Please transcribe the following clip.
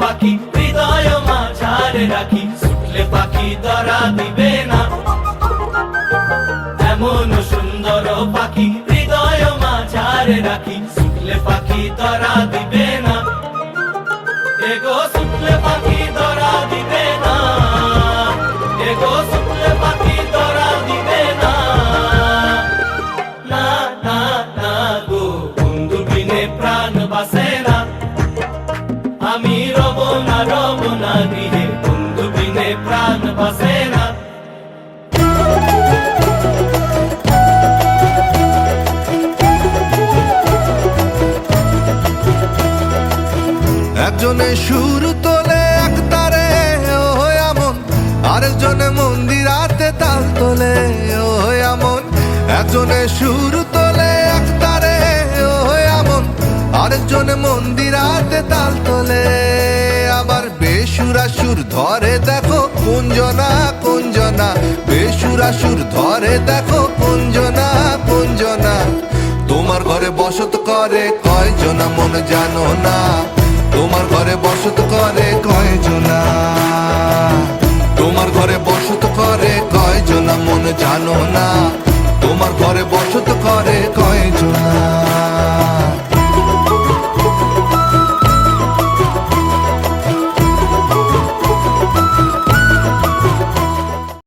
পাখি, হৃদয় মাঝারে রাখি ছুটলে পাখি ধরা দিবে না। এমন সুন্দর পাখি, হৃদয় মাঝারে রাখি ছুটলে পাখি ধরা দিবে না। এগো ছুটলে পাখি ধরা দিবে না। এগো ছুটলে পাখি ধরা দিবে না। না না প্রাণ একজনে সুর তোলে এক তারে ও আরেকজনে মন্দিরাতে তাল তোলে ও একজনে সুর তোলে বেসুরা সুর ধরে দেখো কুঞ্জনা কুঞ্জনা। বেসুরা সুর ধরে দেখো কুঞ্জনা কুঞ্জনা। তোমার ঘরে বসত করে কয়জনা মন জানো না। তোমার ঘরে বসত করে কয়জনা। তোমার ঘরে বসত করে কয়জনা মন জানো না। তোমার ঘরে বসত করে